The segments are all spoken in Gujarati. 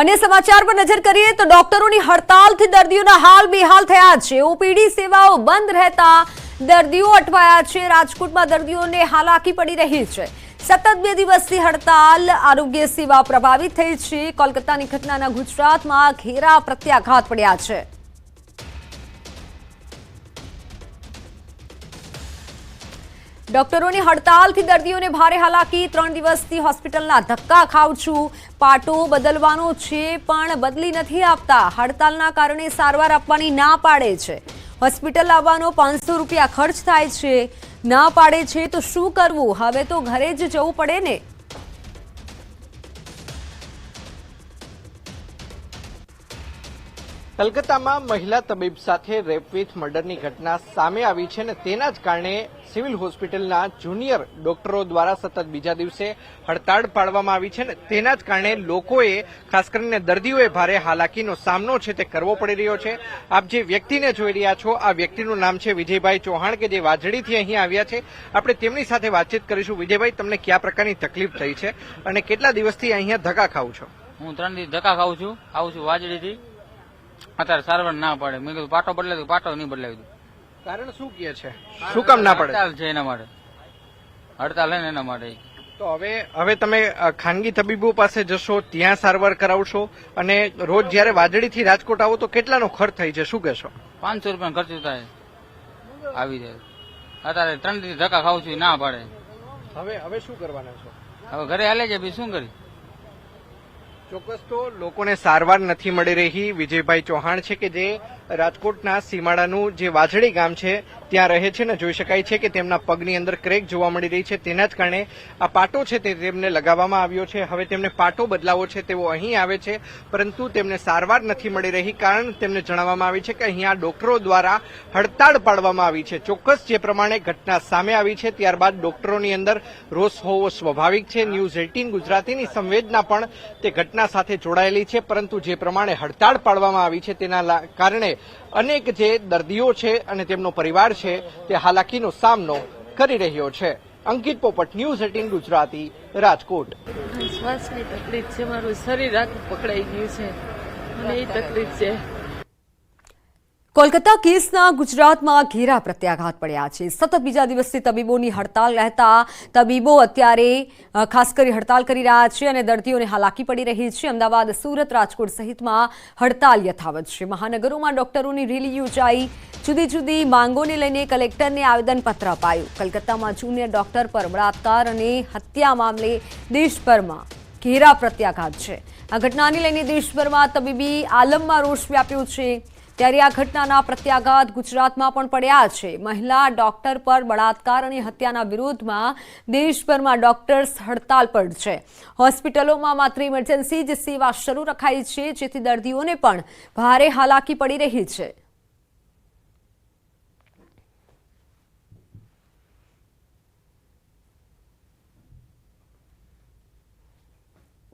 અન્ય સમાચાર પર નજર કરીએ તો ડોક્ટરોની હડતાલથી દર્દીઓના હાલ બેહાલ થયા છે. ઓપીડી સેવાઓ બંધ રહેતા દર્દીઓ અટવાયા છે. રાજકોટમાં દર્દીઓને હાલાકી પડી રહી છે. સતત બે દિવસથી હડતાલ, આરોગ્ય સેવા પ્રભાવિત થઈ છે. કોલકાતાની ઘટનાના ગુજરાતમાં ઘેરા પ્રત્યાઘાત પડ્યા છે. ડોક્ટરોની હડતાલથી દર્દીઓને ભારે હાલાકી. ત્રણ દિવસથી હોસ્પિટલના ધક્કા ખાઉં છું. પાટો બદલવાનો છે, પણ બદલી નથી આપતા. હડતાલના કારણે સારવાર આપવાની ના પાડે છે. હોસ્પિટલ આવવાનો પાંચસો રૂપિયા ખર્ચ થાય છે. ના પાડે છે તો શું કરવું? હવે તો ઘરે જ જવું પડે ને. કલકત્તામાં મહિલા તબીબ સાથે રેપ વિથ મર્ડરની ઘટના સામે આવી છે અને તેના જ કારણે સિવિલ હોસ્પિટલના જુનિયર ડોક્ટરો દ્વારા સતત બીજા દિવસે હડતાળ પાડવામાં આવી છે અને તેના જ કારણે લોકોએ, ખાસ કરીને દર્દીઓએ ભારે હાલાકીનો સામનો છે તે કરવો પડી રહ્યો છે. આપ જે વ્યક્તિને જોઈ રહ્યા છો, આ વ્યક્તિનું નામ છે વિજયભાઈ ચૌહાણ કે જે વાજડીથી અહીં આવ્યા છે. આપણે તેમની સાથે વાતચીત કરીશું. વિજયભાઈ, તમને કયા પ્રકારની તકલીફ થઈ છે અને કેટલા દિવસથી અહીંયા ધક્કા ખાવ છો? હું ત્રણ દિવસ ધક્કા ખાઉં છું. આવું છું વાજડીથી. અત્યારે સારવાર ના પડે. મેં કીધું પાટો બદલાવી દઉં પાટો નહીં બદલાવી દઉં. કારણ શું કે છે? શું કામ ના પડે? હડતાલ છે એના માટે. હડતાલ હે ને એના માટે. તો હવે હવે તમે ખાનગી તબીબો પાસે જશો ત્યાં સારવાર કરાવશો અને રોજ જ્યારે થી રાજકોટ આવો તો કેટલાનો ખર્ચ થાય છે શું કહેશો? પાંચસો રૂપિયા ખર્ચ થાય. આવી જાય. અત્યારે ત્રણ દિવસ ધક્કા ખાઉં છું ના પાડે. હવે હવે શું કરવાના છો? હવે ઘરે હાલે છે બીજું શું કરી ચોક્કસ તો લોકોને સારવાર નથી મળી રહી. વિજયભાઈ ચૌહાણ છે કે જે રાજકોટના સીમાડાનું જે વાજડી ગામ છે ત્યાં રહે છે ને જોઈ શકાય છે કે તેમના પગની અંદર ક્રેક જોવા મળી રહી છે. તેના જ કારણે આ પાટો છે તે તેમને લગાવવામાં આવ્યો છે. હવે તેમને પાટો બદલાવો છે તેઓ અહીં આવે છે, પરંતુ તેમને સારવાર નથી મળી રહી. કારણ તેમને જણાવવામાં આવી છે કે અહીંયા ડોક્ટરો દ્વારા હડતાળ પાડવામાં આવી છે. ચોક્કસ જે પ્રમાણે ઘટના સામે આવી છે, ત્યારબાદ ડોક્ટરોની અંદર રોષ હોવો સ્વાભાવિક છે. ન્યૂઝ એટીન ગુજરાતીની સંવેદના પણ તે ઘટના સાથે જોડાયેલી છે, પરંતુ જે પ્રમાણે હડતાળ પાડવામાં આવી છે તેના કારણે અનેક જે દર્દીઓ છે અને તેમનો પરિવાર છે તે હાલાકીનો સામનો કરી રહ્યો છે. અંકિત પોપટ ન્યૂઝ એટીન ગુજરાતી, રાજકોટ. શ્વાસની તકલીફ છે, મારું શરીર આખું પકડાઈ ગયું છે. અને એ તકલીફ છે. કોલકાતા કેસના ગુજરાતમાં ઘેરા પ્રત્યાઘાત પડ્યા છે. સતત બીજા દિવસથી તબીબોની હડતાલ રહેતા તબીબો અત્યારે ખાસ કરી હડતાલ કરી રહ્યા છે અને દર્દીઓને હાલાકી પડી રહી છે. અમદાવાદ, સુરત, રાજકોટ સહિતમાં હડતાલ યથાવત છે. મહાનગરોમાં ડોક્ટરોની રેલી યોજાઈ. જુદી જુદી માંગોને લઈને કલેક્ટરને આવેદનપત્ર અપાયું. કલકત્તામાં જુનિયર ડોક્ટર પર બળાત્કાર અને હત્યા મામલે દેશભરમાં ઘેરા પ્રત્યાઘાત છે. આ ઘટનાને લઈને દેશભરમાં તબીબી આલમમાં રોષ વ્યાપ્યો છે. ત્યારે આ ઘટનાના પ્રત્યાઘાત ગુજરાતમાં પણ પડ્યા છે. મહિલા ડોક્ટર પર બળાત્કાર અને હત્યાના વિરોધમાં દેશભરમાં ડોક્ટર્સ હડતાલ પર છે. હોસ્પિટલોમાં માત્ર ઇમરજન્સી જ સેવા શરૂ રખાઈ છે, જેથી દર્દીઓને પણ ભારે હાલાકી પડી રહી છે.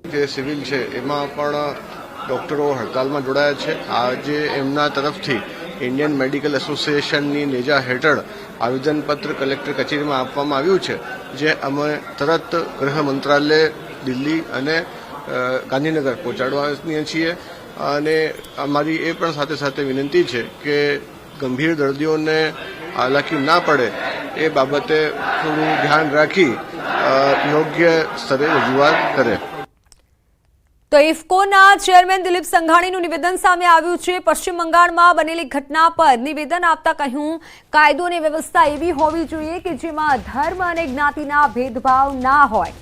જે સિવિલ છે, એમાં પણ ડોક્ટરો હડતાલમાં જોડાયા છે. આજે એમના તરફથી ઇન્ડિયન મેડિકલ એસોસિએશનની નેજા હેઠળ આવેદનપત્ર કલેક્ટર કચેરીમાં આપવામાં આવ્યું છે, જે અમે તરત ગૃહ મંત્રાલય, દિલ્હી અને ગાંધીનગર પહોંચાડવાની છીએ. અને અમારી એ પણ સાથે સાથે વિનંતી છે કે ગંભીર દર્દીઓને હાલાકી ના પડે એ બાબતે થોડું ધ્યાન રાખી યોગ્ય સ્તરે રજૂઆત કરે. તો ઇફકોના ચેરમેન દિલીપ સંઘાણીનું નિવેદન સામે આવ્યું છે. પશ્ચિમ બંગાળમાં બનેલી ઘટના પર નિવેદન આપતા કહ્યું કાયદો અને વ્યવસ્થા એવી હોવી જોઈએ કે જેમાં ધર્મ અને જ્ઞાતિના ભેદભાવ ના હોય.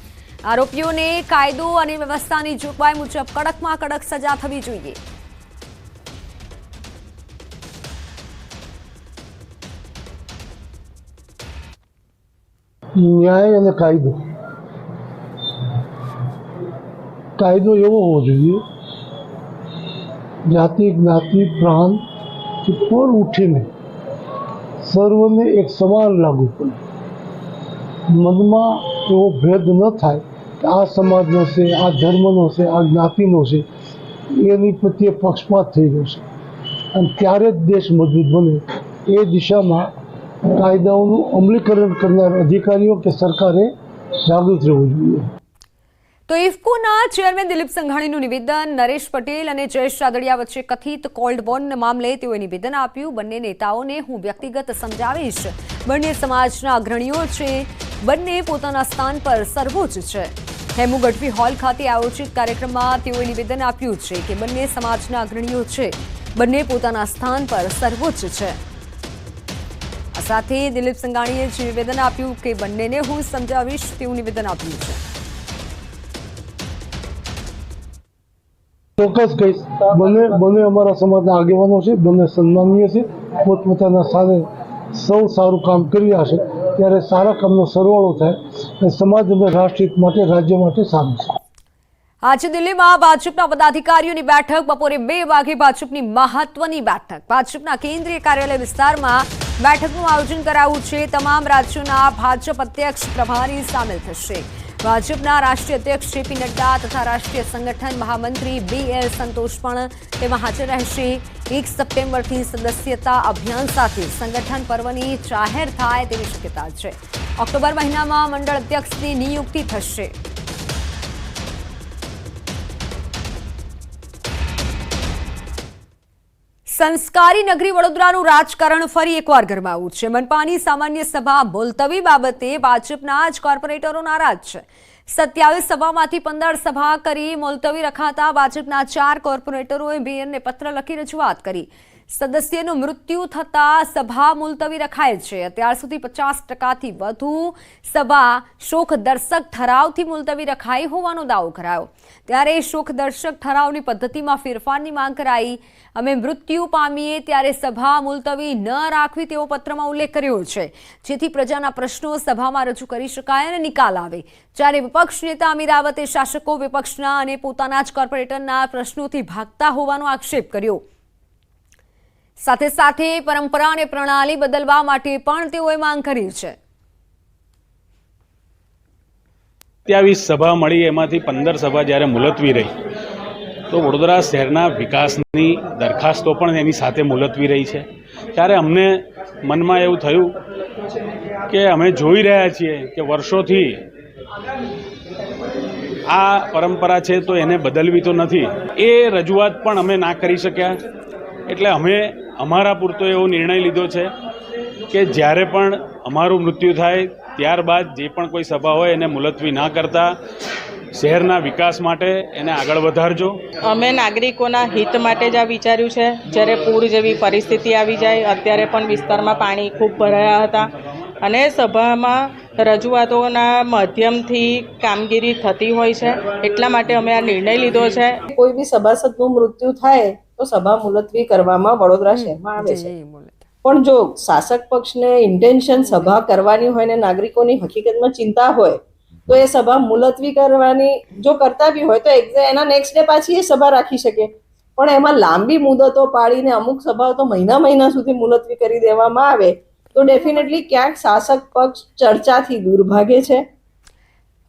આરોપીઓને કાયદો અને વ્યવસ્થાની જોગવાઈ મુજબ કડકમાં કડક સજા થવી જોઈએ. ન્યાય અને કાયદો. કાયદો એવો હોવો જોઈએ જાતિ જ્ઞાતિ પ્રાંત પર ઉઠીને સર્વને એક સમાન લાગુ પડે. મનમાં એવો ભેદ ન થાય કે આ સમાજનો છે, આ ધર્મનો છે, આ જ્ઞાતિનો છે, એની પ્રત્યે પક્ષપાત થઈ જશે અને ત્યારે જ દેશ મજબૂત બને. એ દિશામાં કાયદાઓનું અમલીકરણ કરનાર અધિકારીઓ કે સરકારે જાગૃત રહેવું જોઈએ. તો ઇફકોના ચેરમેન દિલીપ સંઘાણીનું નિવેદન, નરેશ પટેલ અને જયેશ રાદડિયા વચ્ચે કથિત કોલ્ડ બોન્ડ મામલે તેઓએ નિવેદન આપ્યું. બંને નેતાઓને હું વ્યક્તિગત સમજાવીશ. બંને સમાજના અગ્રણીઓ છે. બંને પોતાના સ્થાન પર સર્વોચ્ચ છે. હેમુ ગઢવી હોલ ખાતે આયોજિત કાર્યક્રમમાં તેઓએ નિવેદન આપ્યું છે કે બંને સમાજના અગ્રણીઓ છે. બંને પોતાના સ્થાન પર સર્વોચ્ચ છે. સાથે દિલીપ સંઘાણીએ જે નિવેદન આપ્યું કે બંનેને હું સમજાવીશ, તેવું નિવેદન આપ્યું છે. ચોક્કસ કહીશ. બંને બંને અમારા સમાજના આગેવાનો છે, બંને સન્માનીય છે. પોતપોતાના સ્થાને સૌ સારું કામ કરી રહ્યા છે. ત્યારે સારા કામનો સરવાળો થાય અને સમાજ અને રાષ્ટ્રહિત માટે, રાજ્ય માટે સારું છે. આજે દિલ્હીમાં ભાજપના પદાધિકારીઓની બેઠક, બપોરે બે વાગે ભાજપની મહત્વની બેઠક. ભાજપના કેન્દ્રીય કાર્યાલય વિસ્તારમાં બેઠકનું આયોજન કરાયું છે. તમામ રાજ્યોના ભાજપ અધ્યક્ષ પ્રભારી સામેલ થશે. ભાજપના રાષ્ટ્રીય અધ્યક્ષ જેપી નડ્ડા તથા રાષ્ટ્રીય સંગઠન મહામંત્રી બી એલ સંતોષ પણ તેમાં હાજર રહેશે. એક સપ્ટેમ્બરથી સદસ્યતા અભિયાન સાથે સંગઠન પર્વની જાહેર થાય તેવી શક્યતા છે. ઓક્ટોબર મહિનામાં મંડળ અધ્યક્ષની નિયુક્તિ થશે. સંસ્કારી નગરી વડોદરાનું રાજકારણ ફરી એકવાર ગરમાવું છે. મનપાની સામાન્ય સભા મુલતવી બાબતે ભાજપના જ કોર્પોરેટરો નારાજ છે. સત્યાવીસ સભામાંથી પંદર સભા કરી મુલતવી રખાતા ભાજપના ચાર કોર્પોરેટરોએ મેયરને પત્ર લખી રજૂઆત કરી. સદસ્યનું મૃત્યુ થતાં સભા મુલતવી રખાય છે. અત્યાર સુધી પચાસ ટકાથી વધુ સભા શોક દર્શક ઠરાવથી મુલતવી રખાઈ હોવાનો દાવો કરાયો. ત્યારે શોક દર્શક ઠરાવની પદ્ધતિમાં ફેરફારની માંગ કરાઈ. અમે મૃત્યુ પામીએ ત્યારે સભા મુલતવી ન રાખવી તેવો પત્રમાં ઉલ્લેખ કર્યો છે. જેથી પ્રજાના પ્રશ્નો સભામાં રજૂ કરી શકાય અને નિકાલ આવે. જ્યારે વિપક્ષ નેતા અમીરાવતે શાસકો વિપક્ષના અને પોતાના જ કોર્પોરેટરના પ્રશ્નોથી ભાગતા હોવાનો આક્ષેપ કર્યો. સાથે સાથે પરંપરા અને પ્રણાલી બદલવા માટે પણ તેઓએ માંગ કરી છે. સત્યાવીસ સભા મળી, એમાંથી પંદર સભા જ્યારે મુલતવી રહી, તો વડોદરા શહેરના વિકાસની દરખાસ્તો પણ એની સાથે મુલતવી રહી છે. ત્યારે અમને મનમાં એવું થયું કે અમે જોઈ રહ્યા છીએ કે વર્ષોથી આ પરંપરા છે, તો એને બદલવી તો નથી. એ રજૂઆત પણ અમે ના કરી શક્યા. એટલે અમે અમારા પૂરતો એવો નિર્ણય લીધો છે કે જ્યારે પણ અમારું મૃત્યુ થાય ત્યારબાદ જે પણ કોઈ સભા હોય એને મુલતવી ના કરતા શહેરના વિકાસ માટે એને આગળ વધારજો. અમે નાગરિકોના હિત માટે જ આ વિચાર્યું છે. જ્યારે પૂર જેવી પરિસ્થિતિ આવી જાય અત્યારે પણ વિસ્તારમાં પાણી ખૂબ ભરાયા હતા અને સભામાં રજૂઆતોના માધ્યમથી કામગીરી થતી હોય છે. એટલા માટે અમે આ નિર્ણય લીધો છે. કોઈ બી સભાસદનું મૃત્યુ થાય તો સભા મુલતવી કરવામાં વડોદરા શહેરમાં આવે છે. પણ જો શાસક પક્ષને ઇન્ટેન્શન સભા કરવાની હોય ને નાગરિકોની હકીકતમાં ચિંતા હોય તો એ સભા મુલતવી કરવાની જો કરતા બી હોય તો એના નેક્સ્ટ ડે પાછી એ સભા રાખી શકે. પણ એમાં લાંબી મુદતો પાડીને અમુક સભાઓ તો મહિના મહિના સુધી મુલતવી કરી દેવામાં આવે તો ડેફિનેટલી ક્યાંક શાસક પક્ષ ચર્ચાથી દૂર ભાગે છે.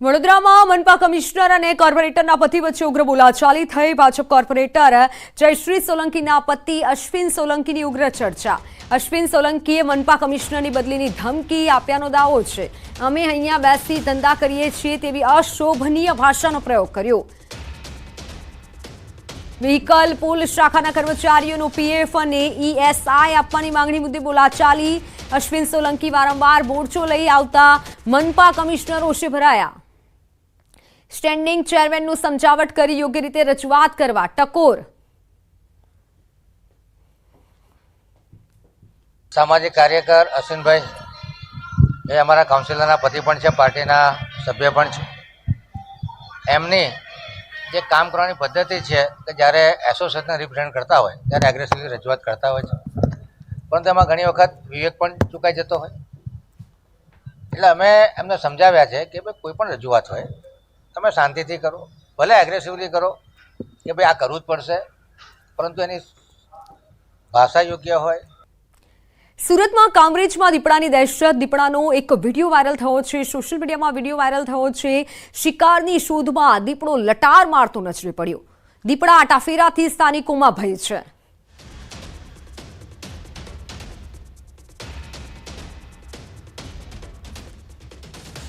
વડોદરામાં મનપા કમિશનર અને કોર્પોરેટરના પતિ વચ્ચે ઉગ્ર બોલાચાલી થઈ. ભાજપ કોર્પોરેટર જયશ્રી સોલંકીના પતિ અશ્વિન સોલંકીની ઉગ્ર ચર્ચા. અશ્વિન સોલંકીએ મનપા કમિશનરની બદલીની ધમકી આપ્યાનો દાવો છે. અમે અહીંયા બેસી ધંધા કરીએ છીએ તેવી અશોભનીય ભાષાનો પ્રયોગ કર્યો. વ્હીકલ, પુલ, શાખાના કર્મચારીઓનું પીએફ અને ઈએસઆઈ આપવાની માંગણી મુદ્દે બોલાચાલી. અશ્વિન સોલંકી વારંવાર મોરચો લઈ આવતા મનપા કમિશનર રોષે ભરાયા. સ્ટેન્ડિંગ ચેરમેનનું સમજાવટ કરી યોગ્ય રીતે રજૂઆત કરવા ટકોર. સામાજિક કાર્યકર અશ્વિનભાઈ, એ અમારા કાઉન્સિલરના પતિ પણ છે, પાર્ટીના સભ્ય પણ છે. એમની જે કામ કરવાની પદ્ધતિ છે કે જ્યારે એસોસિએશનને રિપ્રેઝેન્ટ કરતા હોય, ત્યારે એગ્રેસિવલી રજૂઆત કરતા હોય છે. પરંતુ એમાં ઘણી વખત વિવેક પણ ચૂકાઈ જતો હોય. એટલે અમે એમને સમજાવ્યા છે કે ભાઈ કોઈ પણ રજૂઆત હોય તમે શાંતિથી કરો, ભલે એગ્રેસિવલી કરો, કે ભાઈ આ કરવું જ પડશે, પરંતુ એની ભાષા યોગ્ય હોય. સુરતમાં કામરેજમાં દીપડાની દહેશત, દીપડાનો એક વીડિયો વાયરલ થયો છે, સોશિયલ મીડિયામાં વીડિયો વાયરલ થયો છે, શિકારની શોધમાં દીપડો લટાર મારતો નજરે પડ્યો. દીપડા આટાફેરાથી સ્થાનિકોમાં ભય છે.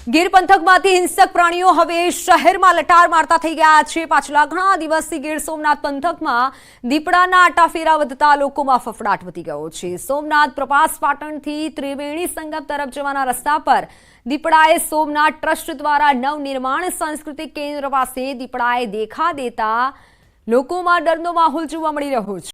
ગીર પંથકમાંથી હિંસક પ્રાણીઓ હવે શહેરમાં લટાર મારતા થઈ ગયા છે. પાછલા ઘણા દિવસથી ગીર સોમનાથ પંથકમાં દીપડાના આટાફેરા વધતા લોકોમાં ફફડાટ વધી ગયો છે. સોમનાથ પ્રભાસ પાટણથી ત્રિવેણી સંગમ તરફ જવાના રસ્તા પર દીપડાએ સોમનાથ ટ્રસ્ટ દ્વારા નવનિર્માણ સાંસ્કૃતિક કેન્દ્ર પાસે દીપડાએ દેખા દેતા લોકોમાં ડરનો માહોલ જોવા મળી રહ્યો છે.